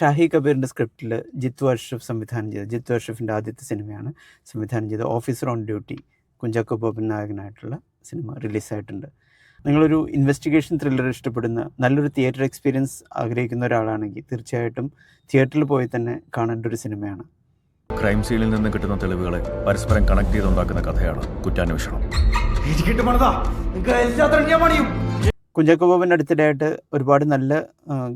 ഷാഹി കബീറിന്റെ സ്ക്രിപ്റ്റിൽ ജിത്തു അഷ്റഫ് സംവിധാനം ചെയ്ത ജിത്തു അഷ്റഫിന്റെ ആദ്യത്തെ സിനിമയാണ് സംവിധാനം ചെയ്ത officer on duty Kunchacko Boban നായകനായിട്ടുള്ള cinema റിലീസായിട്ടുണ്ട്. നിങ്ങളൊരു ഇൻവെസ്റ്റിഗേഷൻ ത്രില്ലർ ഇഷ്ടപ്പെടുന്ന നല്ലൊരു തിയേറ്റർ എക്സ്പീരിയൻസ് ആഗ്രഹിക്കുന്ന ഒരാളാണെങ്കിൽ തീർച്ചയായിട്ടും തിയേറ്ററിൽ പോയി തന്നെ കാണേണ്ട ഒരു സിനിമയാണ്. ക്രൈം സീനിൽ നിന്ന് കിട്ടുന്ന തെളിവുകളെ പരസ്പരം കണക്ട് ചെയ്തുണ്ടാക്കുന്ന കഥയാണ് കുറ്റാന്വേഷണം. ഇരിക്കട്ടെ പണിതാ നിങ്ങൾക്ക് എല്ലാ ഞാൻ പണിയും കുഞ്ചാക്കോ ബോബൻ അടുത്തിടെയായിട്ട് ഒരുപാട് നല്ല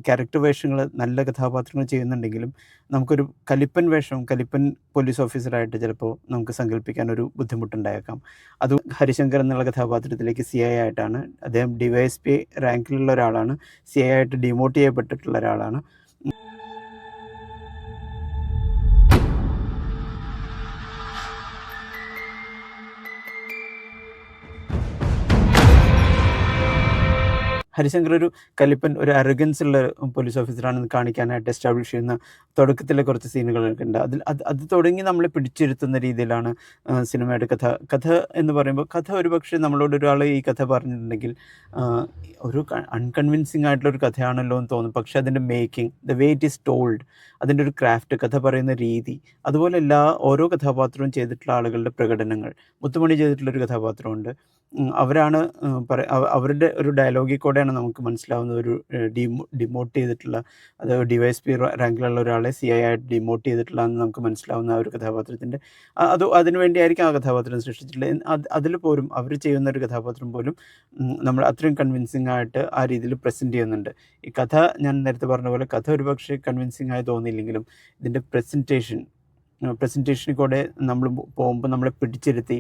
ക്യാരക്ടർ വേഷങ്ങൾ നല്ല കഥാപാത്രങ്ങൾ ചെയ്യുന്നുണ്ടെങ്കിലും നമുക്കൊരു കലിപ്പൻ വേഷം കലിപ്പൻ പോലീസ് ഓഫീസറായിട്ട് ചിലപ്പോൾ നമുക്ക് സങ്കല്പിക്കാൻ ഒരു ബുദ്ധിമുട്ടുണ്ടായേക്കാം. അത് ഹരിശങ്കർ എന്നുള്ള കഥാപാത്രത്തിലേക്ക് സി ഐ ആയിട്ടാണ്. അദ്ദേഹം ഡിവൈഎസ് പി റാങ്കിലുള്ള ഒരാളാണ്. സി ഐ ആയിട്ട് ഡിമോട്ട് ചെയ്യപ്പെട്ടിട്ടുള്ള ഒരാളാണ്. ഹരിശങ്കർ ഒരു കലിപ്പൻ ഒരു അറഗൻസ് ഉള്ള പോലീസ് ഓഫീസറാണെന്ന് കാണിക്കാനായിട്ട് എസ്റ്റാബ്ലിഷ് ചെയ്യുന്ന തുടക്കത്തിലെ കുറച്ച് സീനുകളൊക്കെ ഉണ്ട്. അതിൽ അത് അത് തുടങ്ങി നമ്മളെ പിടിച്ചിരുത്തുന്ന രീതിയിലാണ് സിനിമയുടെ കഥ. കഥ എന്ന് പറയുമ്പോൾ കഥ ഒരു പക്ഷേ നമ്മളോട് ഒരാൾ ഈ കഥ പറഞ്ഞിട്ടുണ്ടെങ്കിൽ ഒരു അൺകൺവിൻസിങ് ആയിട്ടുള്ള ഒരു കഥയാണല്ലോ എന്ന് തോന്നും. പക്ഷേ അതിന്റെ making the way it is told അതിന്റെ ഒരു ക്രാഫ്റ്റ് കഥ പറയുന്ന രീതി അതുപോലെ എല്ലാ ഓരോ കഥാപാത്രവും ചെയ്തിട്ടുള്ള ആളുകളുടെ പ്രകടനങ്ങൾ മുത്തുമണി ചെയ്തിട്ടുള്ള ഒരു കഥാപാത്രമുണ്ട് അവരാണ് പറ- അവ- അവരുടെ ഒരു ഡയലോഗിൽ കൂടെയാണ് നമുക്ക് മനസ്സിലാവുന്ന ഒരു ഡിമോ ഡിമോട്ട് ചെയ്തിട്ടുള്ള അത് ഡിവൈസ് പി റാങ്കിലുള്ള ഒരാളെ സി ഐ ആയിട്ട് ഡിമോട്ട് ചെയ്തിട്ടുള്ളതെന്ന് നമുക്ക് മനസ്സിലാവുന്ന ആ ഒരു കഥാപാത്രത്തിന്റെ അത് അതിന് വേണ്ടിയായിരിക്കും ആ കഥാപാത്രം സൃഷ്ടിച്ചിട്ടുള്ളത്. എന്ന് അത് അതിൽ പോലും അവർ ചെയ്യുന്ന ഒരു കഥാപാത്രം പോലും നമ്മൾ അത്രയും കൺവിൻസിങ് ആയിട്ട് ആ രീതിയിൽ പ്രസന്റ് ചെയ്യുന്നുണ്ട്. ഈ കഥ ഞാൻ നേരത്തെ പറഞ്ഞ പോലെ കഥ ഒരുപക്ഷെ കൺവിൻസിങ് ആയി തോന്നിയില്ലെങ്കിലും ഇതിന്റെ പ്രസന്റേഷൻ പ്രസന്റേഷനിൽ കൂടെ നമ്മൾ പോകുമ്പോൾ നമ്മളെ പിടിച്ചിരുത്തി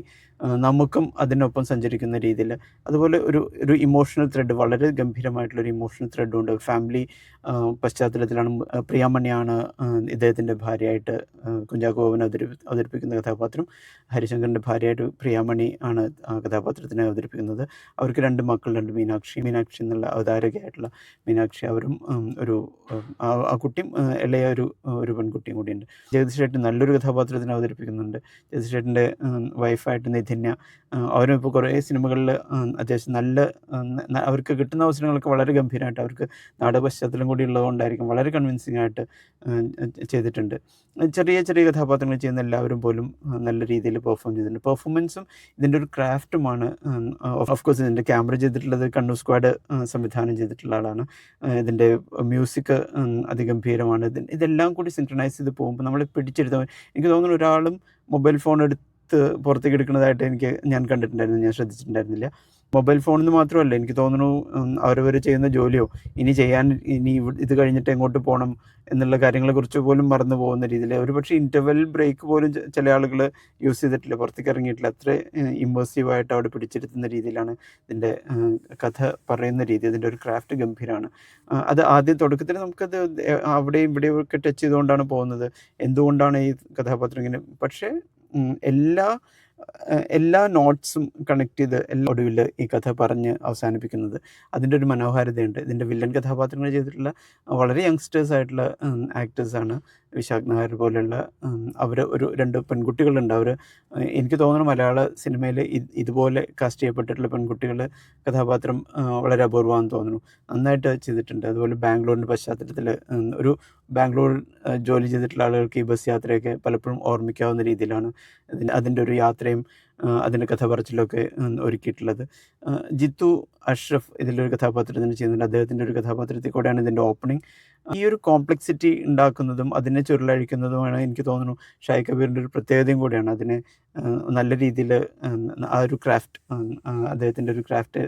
നമുക്കും അതിനൊപ്പം സഞ്ചരിക്കുന്ന രീതിയിൽ അതുപോലെ ഒരു ഒരു ഇമോഷണൽ ത്രെഡ് വളരെ ഗംഭീരമായിട്ടുള്ളൊരു ഇമോഷണൽ ത്രെഡുണ്ട് ഫാമിലി പശ്ചാത്തലത്തിലാണ് പ്രിയാമണിയാണ് ഇദ്ദേഹത്തിന്റെ ഭാര്യയായിട്ട് കുഞ്ചാക്കോവൻ അവതരി അവതരിപ്പിക്കുന്ന കഥാപാത്രം. ഹരിശങ്കറിന്റെ ഭാര്യയായിട്ട് പ്രിയാമണി ആണ് ആ കഥാപാത്രത്തിനെ അവതരിപ്പിക്കുന്നത്. അവർക്ക് രണ്ട് മക്കൾ രണ്ട് മീനാക്ഷി മീനാക്ഷി എന്നുള്ള അവതാരകയായിട്ടുള്ള മീനാക്ഷി അവരും ഒരു ആ കുട്ടിയും ഇളയ ഒരു ഒരു പെൺകുട്ടിയും കൂടിയുണ്ട്. ജഗദീഷ് ചേട്ടൻ നല്ലൊരു കഥാപാത്രത്തിന് അവതരിപ്പിക്കുന്നുണ്ട്. ജഗദീഷ് ചേട്ടന്റെ വൈഫായിട്ട് നിധിന്യ അവരും ഇപ്പോൾ കുറേ സിനിമകളിൽ അത്യാവശ്യം നല്ല അവർക്ക് കിട്ടുന്ന അവസരങ്ങളൊക്കെ വളരെ ഗംഭീരമായിട്ട് അവർക്ക് നാടക പശ്ചാത്തലം കൂടി ഉള്ളതുകൊണ്ടായിരിക്കും വളരെ കൺവിൻസിങ് ആയിട്ട് ചെയ്തിട്ടുണ്ട്. ചെറിയ ചെറിയ കഥാപാത്രങ്ങൾ ചെയ്യുന്ന എല്ലാവരും പോലും നല്ല രീതിയിൽ പെർഫോം ചെയ്തിട്ടുണ്ട്. പെർഫോമൻസും ഇതിന്റെ ഒരു ക്രാഫ്റ്റുമാണ് ഓഫ് കോഴ്സ് ഇതിന്റെ ക്യാമറ ചെയ്തിട്ടുള്ളത് കണ്ണൂർ സ്ക്വാഡ് സംവിധാനം ചെയ്തിട്ടുള്ള ആളാണ്. ഇതിന്റെ മ്യൂസിക് അതിഗംഭീരമാണ്. ഇത് ഇതെല്ലാം കൂടി സിൻക്രണൈസ് ചെയ്ത് പോകുമ്പോൾ നമ്മളെ പിടിച്ചെടുത്ത എനിക്ക് തോന്നുന്നു ഒരാളും മൊബൈൽ ഫോൺ എടുത്ത് പുറത്തേക്ക് എടുക്കുന്നതായിട്ട് എനിക്ക് ഞാൻ കണ്ടിട്ടുണ്ടായിരുന്നു. ഞാൻ ശ്രദ്ധിച്ചിട്ടുണ്ടായിരുന്നില്ല. മൊബൈൽ ഫോണിൽ നിന്ന് മാത്രമല്ല എനിക്ക് തോന്നുന്നു അവരവർ ചെയ്യുന്ന ജോലിയോ ഇനി ചെയ്യാൻ ഇനി ഇത് കഴിഞ്ഞിട്ട് എങ്ങോട്ട് പോകണം എന്നുള്ള കാര്യങ്ങളെക്കുറിച്ച് പോലും മറന്നു പോകുന്ന രീതിയിൽ ഒരു പക്ഷേ ഇന്റർവെൽ ബ്രേക്ക് പോലും ചില ആളുകൾ യൂസ് ചെയ്തിട്ടില്ല പുറത്തേക്ക് ഇറങ്ങിയിട്ടില്ല. അത്ര ഇമ്മേഴ്സീവായിട്ട് അവിടെ പിടിച്ചിരുത്തുന്ന രീതിയിലാണ് ഇതിന്റെ കഥ പറയുന്ന രീതി. അതിന്റെ ഒരു ക്രാഫ്റ്റ് ഗംഭീരമാണ് അത് ആദ്യം തുടക്കത്തിൽ നമുക്കത് അവിടെയും ഇവിടെയും ഒക്കെ ടച്ച് ചെയ്തുകൊണ്ടാണ് പോകുന്നത്. എന്തുകൊണ്ടാണ് ഈ കഥാപാത്രം ഇങ്ങനെ? പക്ഷേ എല്ലാ എല്ലാ നോട്ട്സും കണക്ട് ചെയ്ത് എല്ലാ ഒടുവിൽ ഈ കഥ പറഞ്ഞ് അവസാനിപ്പിക്കുന്നത്. അതിന്റെ ഒരു മനോഹാരിതയുണ്ട്. ഇതിന്റെ വില്ലൻ കഥാപാത്രങ്ങൾ ചെയ്തിട്ടുള്ള വളരെ യങ്സ്റ്റേഴ്സ് ആയിട്ടുള്ള ആക്ടേഴ്സാണ് വിശാഖ് നായർ പോലെയുള്ള അവർ ഒരു രണ്ട് പെൺകുട്ടികളുണ്ട്. അവർ എനിക്ക് തോന്നുന്നു മലയാള സിനിമയിൽ ഇതുപോലെ കാസ്റ്റ് ചെയ്യപ്പെട്ടിട്ടുള്ള പെൺകുട്ടികൾ കഥാപാത്രം വളരെ അപൂർവമാണെന്ന് തോന്നുന്നു. നന്നായിട്ട് ചെയ്തിട്ടുണ്ട്. അതുപോലെ ബാംഗ്ലൂരിന്റെ പശ്ചാത്തലത്തിൽ ഒരു ബാംഗ്ലൂർ ജോലി ചെയ്തിട്ടുള്ള ആളുകൾക്ക് ഈ ബസ് യാത്രയൊക്കെ പലപ്പോഴും ഓർമ്മിക്കാവുന്ന രീതിയിലാണ്. അതിന്റെ ഒരു യാത്രയും അതിന്റെ കഥ പറച്ചിലൊക്കെ ഒരുക്കിയിട്ടുള്ളത്. ജിത്തു അഷ്റഫ് ഇതിലൊരു കഥാപാത്രത്തിന് ചെയ്യുന്നുണ്ട്. അദ്ദേഹത്തിന്റെ ഒരു കഥാപാത്രത്തിൽ കൂടെയാണ് ഇതിന്റെ ഓപ്പണിംഗ് ഈ ഒരു കോംപ്ലക്സിറ്റി ഉണ്ടാക്കുന്നതും അതിനെ ചുരുളഴിക്കുന്നതുമാണ് എനിക്ക് തോന്നുന്നു ഷായ് കബീറിന്റെ ഒരു പ്രത്യേകതയും കൂടിയാണ്. അതിനെ നല്ല രീതിയിൽ ആ ഒരു ക്രാഫ്റ്റ് അദ്ദേഹത്തിന്റെ ഒരു ക്രാഫ്റ്റ്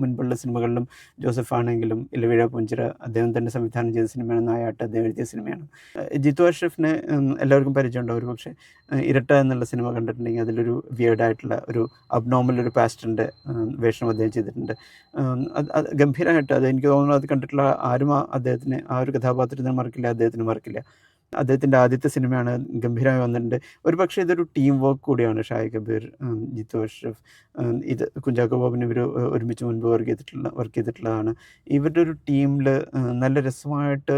മുൻപുള്ള സിനിമകളിലും ജോസഫ് ആണെങ്കിലും ഇലവിഴ പുഞ്ചിറ അദ്ദേഹം തന്നെ സംവിധാനം ചെയ്ത സിനിമയാണ്. നായാട്ട് അദ്ദേഹം എഴുതിയ സിനിമയാണ്. ജിത്തു അഷ്റഫിനെ എല്ലാവർക്കും പരിചയമുണ്ടാവും ഒരു പക്ഷേ ഇരട്ട എന്നുള്ള സിനിമ കണ്ടിട്ടുണ്ടെങ്കിൽ അതിലൊരു വിയേർഡ് ആയിട്ടുള്ള ഒരു അബ്നോർമൽ ഒരു പാസ്റ്റിന്റെ വേഷം അദ്ദേഹം ചെയ്തിട്ടുണ്ട്. അത് ഗംഭീരമായിട്ട് അത് എനിക്ക് തോന്നുന്നു അത് കണ്ടിട്ടുള്ള ആരും അദ്ദേഹത്തിന് ആ ഒരു കഥാപാത്രത്തിന് മറക്കില്ല അദ്ദേഹത്തിന് മറക്കില്ല അദ്ദേഹത്തിന്റെ ആദ്യത്തെ സിനിമയാണ് ഗംഭീരമായി വന്നിട്ടുണ്ട്. ഒരു പക്ഷേ ഇതൊരു ടീം വർക്ക് കൂടിയാണ്. ഷായ് കബീർ ജിത്തു അഷ്റഫ് ഇത് കുഞ്ചാക്കോ ബോബിന് ഇവർ ഒരുമിച്ച് മുൻപ് വർക്ക് ചെയ്തിട്ടുള്ള വർക്ക് ചെയ്തിട്ടുള്ളതാണ്. ഇവരുടെ ഒരു ടീമിൽ നല്ല രസമായിട്ട്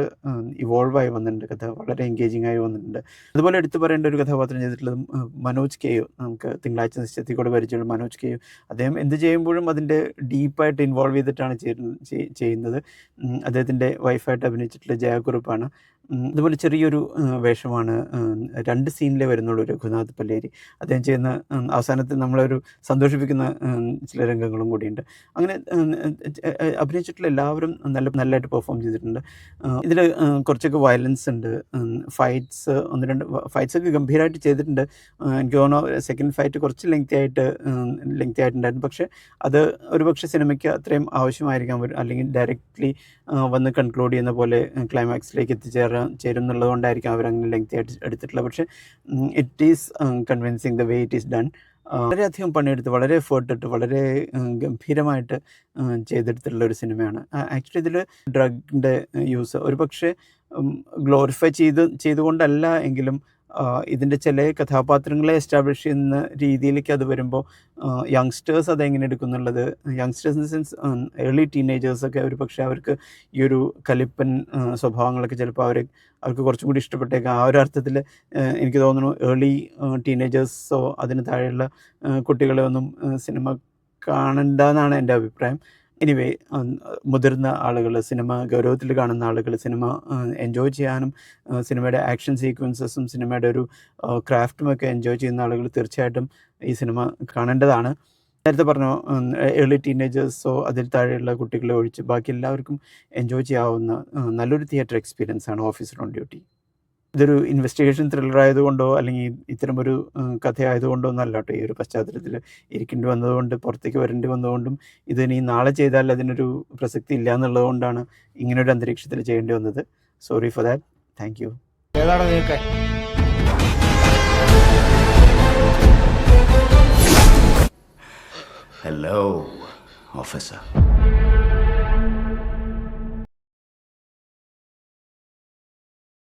ഇവോൾവ് ആയി വന്നിട്ടുണ്ട്. കഥ വളരെ എൻഗേജിംഗ് ആയി വന്നിട്ടുണ്ട്. അതുപോലെ എടുത്തു പറയേണ്ട ഒരു കഥാപാത്രം ചെയ്തിട്ടുള്ളത് മനോജ് കെയോ നമുക്ക് തിങ്കളാഴ്ച നിശ്ചയത്തിൽ കൂടെ പരിചയമുള്ള മനോജ് കെയോ അദ്ദേഹം എന്ത് ചെയ്യുമ്പോഴും അതിന്റെ ഡീപ്പായിട്ട് ഇൻവോൾവ് ചെയ്തിട്ടാണ് ചെയ്യുന്ന- ചെയ്- ചെയ്യുന്നത്. അദ്ദേഹത്തിന്റെ വൈഫായിട്ട് അഭിനയിച്ചിട്ടുള്ള ജയകുറുപ്പാണ് അതുപോലെ ചെറിയൊരു വേഷമാണ് രണ്ട് സീനിലെ വരുന്നുള്ളൂ രഘുനാഥ് പല്ലേരി. അദ്ദേഹം ചെയ്യുന്ന അവസാനത്തിൽ നമ്മളൊരു സന്തോഷിപ്പിക്കുന്ന ചില രംഗങ്ങളും കൂടിയുണ്ട്. അങ്ങനെ അഭിനയിച്ചിട്ടുള്ള എല്ലാവരും നല്ല നല്ലതായിട്ട് പെർഫോം ചെയ്തിട്ടുണ്ട്. ഇതിൽ കുറച്ചൊക്കെ വയലൻസ് ഉണ്ട്. ഫൈറ്റ്സ് ഒന്ന് രണ്ട് ഫൈറ്റ്സൊക്കെ ഗംഭീരമായിട്ട് ചെയ്തിട്ടുണ്ട്. എനിക്ക് തോന്നുന്നു സെക്കൻഡ് ഫൈറ്റ് കുറച്ച് ലെങ്തി ആയിട്ട് ലെങ്തി ആയിട്ടുണ്ടായിരുന്നു. പക്ഷേ അത് ഒരുപക്ഷെ സിനിമയ്ക്ക് അത്രയും ആവശ്യമായിരിക്കാം ഒരു- അല്ലെങ്കിൽ ഡയറക്റ്റ്ലി വന്ന് കൺക്ലൂഡ് ചെയ്യുന്ന പോലെ ക്ലൈമാക്സിലേക്ക് എത്തിച്ചേരാൻ ചേരും എന്നുള്ളതുകൊണ്ടായിരിക്കും അവരങ്ങനെ ലെങ്തി ആയിട്ട് എടുത്തിട്ടുള്ളത്. പക്ഷേ it is convincing the way it is done വളരെയധികം പണിയെടുത്ത് വളരെ എഫേർട്ട് ഇട്ട് വളരെ ഗംഭീരമായിട്ട് ചെയ്തെടുത്തിട്ടുള്ള ഒരു സിനിമയാണ്. ആക്ച്വലി ഇതിൽ ഡ്രഗിന്റെ യൂസ് ഒരു പക്ഷേ ഗ്ലോറിഫൈ ചെയ്ത് ചെയ്തുകൊണ്ടല്ല എങ്കിലും ഇതിന്റെ ചില കഥാപാത്രങ്ങളെ എസ്റ്റാബ്ലിഷ് ചെയ്യുന്ന രീതിയിലേക്ക് അത് വരുമ്പോൾ യങ്സ്റ്റേഴ്സ് അതെങ്ങനെ എടുക്കുന്നുള്ളത്? യങ്സ്റ്റേഴ്സ് ഇൻ സെൻസ് ഏർലി ടീനേജേഴ്സൊക്കെ ഒരു പക്ഷേ അവർക്ക് ഈ ഒരു കലിപ്പൻ സ്വഭാവങ്ങളൊക്കെ ചിലപ്പോൾ അവർ അവർക്ക് കുറച്ചും കൂടി ഇഷ്ടപ്പെട്ടേക്കാം. ആ ഒരു അർത്ഥത്തിൽ എനിക്ക് തോന്നുന്നു ഏർലി ടീനേജേഴ്സോ അതിന് താഴെയുള്ള കുട്ടികളെ ഒന്നും സിനിമ കാണണ്ട എന്നാണ് എന്റെ അഭിപ്രായം. എനിവേ മുതിർന്ന ആളുകൾ സിനിമ ഗൗരവത്തിൽ കാണുന്ന ആളുകൾ സിനിമ എൻജോയ് ചെയ്യാനും സിനിമയുടെ ആക്ഷൻ സീക്വൻസസും സിനിമയുടെ ഒരു ക്രാഫ്റ്റും ഒക്കെ എൻജോയ് ചെയ്യുന്ന ആളുകൾ തീർച്ചയായിട്ടും ഈ സിനിമ കാണേണ്ടതാണ്. നേരത്തെ പറഞ്ഞു ഏർലി ടീനേജേഴ്സോ അതിൽ താഴെയുള്ള കുട്ടികളെ ഒഴിച്ച് ബാക്കി എല്ലാവർക്കും എൻജോയ് ചെയ്യാവുന്ന നല്ലൊരു തിയേറ്റർ എക്സ്പീരിയൻസ് ആണ് ഓഫീസർ ഓൺ ഡ്യൂട്ടി. ഇതൊരു ഇൻവെസ്റ്റിഗേഷൻ ത്രില്ലർ ആയതുകൊണ്ടോ അല്ലെങ്കിൽ ഇത്തരം ഒരു കഥയായതുകൊണ്ടോ ഒന്നല്ല കേട്ടോ ഈ ഒരു പശ്ചാത്തലത്തിൽ ഇരിക്കേണ്ടി വന്നതുകൊണ്ട് പുറത്തേക്ക് വരേണ്ടി വന്നതുകൊണ്ടും ഇത് ഇനി നാളെ ചെയ്താൽ അതിനൊരു പ്രസക്തി ഇല്ല എന്നുള്ളതുകൊണ്ടാണ് ഇങ്ങനൊരു അന്തരീക്ഷത്തിൽ ചെയ്യേണ്ടി വന്നത്. Sorry for that thank you ഏതാണ് നിങ്ങൾക്ക് ഹലോ officer.